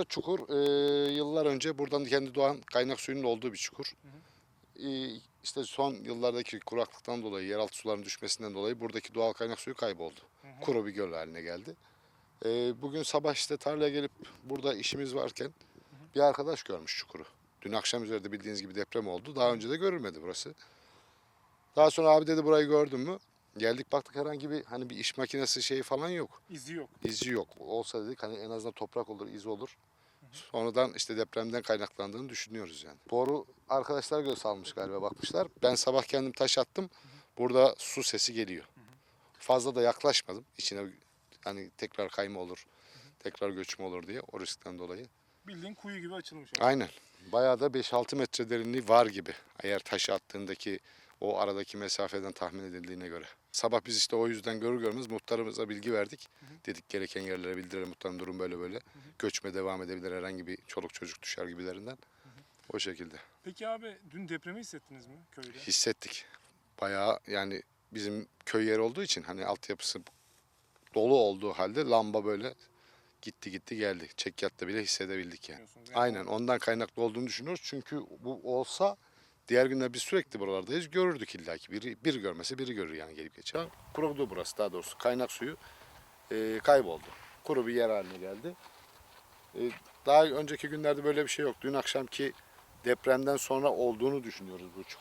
Bura çukur e, yıllar önce buradan kendi doğan kaynak suyunun olduğu bir çukur. E, işte son yıllardaki kuraklıktan dolayı, yeraltı sularının düşmesinden dolayı buradaki doğal kaynak suyu kayboldu. Kuru bir göl haline geldi. E, bugün sabah işte tarlaya gelip burada işimiz varken bir arkadaş görmüş çukuru. Dün akşam üzerinde bildiğiniz gibi deprem oldu. Daha önce de görülmedi burası. Daha sonra abi dedi burayı gördün mü? Geldik baktık herhangi bir hani bir iş makinesi şeyi falan yok. İzi yok. İzi yok. Olsa dedik hani en azından toprak olur, iz olur. Sonradan işte depremden kaynaklandığını düşünüyoruz yani. Boru arkadaşlar göz almış galiba bakmışlar. Ben sabah kendim taş attım. Burada su sesi geliyor. Fazla da yaklaşmadım. İçine hani tekrar kayma olur, tekrar göçme olur diye o riskten dolayı. Bildiğin kuyu gibi açılmış. Aynen. Bayağı da 5-6 metre derinliği var gibi. Eğer taşı attığındaki o aradaki mesafeden tahmin edildiğine göre. Sabah biz işte o yüzden görür görmez muhtarımıza bilgi verdik. Dedik gereken yerlere bildirelim muhtarım durum böyle böyle. Göçme devam edebilir herhangi bir çoluk çocuk düşer gibilerinden. O şekilde. Peki abi dün depremi hissettiniz mi köyde? Hissettik. Bayağı yani bizim köy yeri olduğu için hani altyapısı dolu olduğu halde lamba böyle gitti gitti geldi. Çekyatta bile hissedebildik yani. Yani Aynen ondan kaynaklı olduğunu düşünüyoruz. Çünkü bu olsa diğer günler biz sürekli buralardayız. Görürdük illaki. Biri, biri görmese biri görür yani gelip geçer. Kurudu burası daha doğrusu. Kaynak suyu e, kayboldu. Kuru bir yer haline geldi. E, daha önceki günlerde böyle bir şey yok. Dün akşamki depremden sonra olduğunu düşünüyoruz bu çukurun.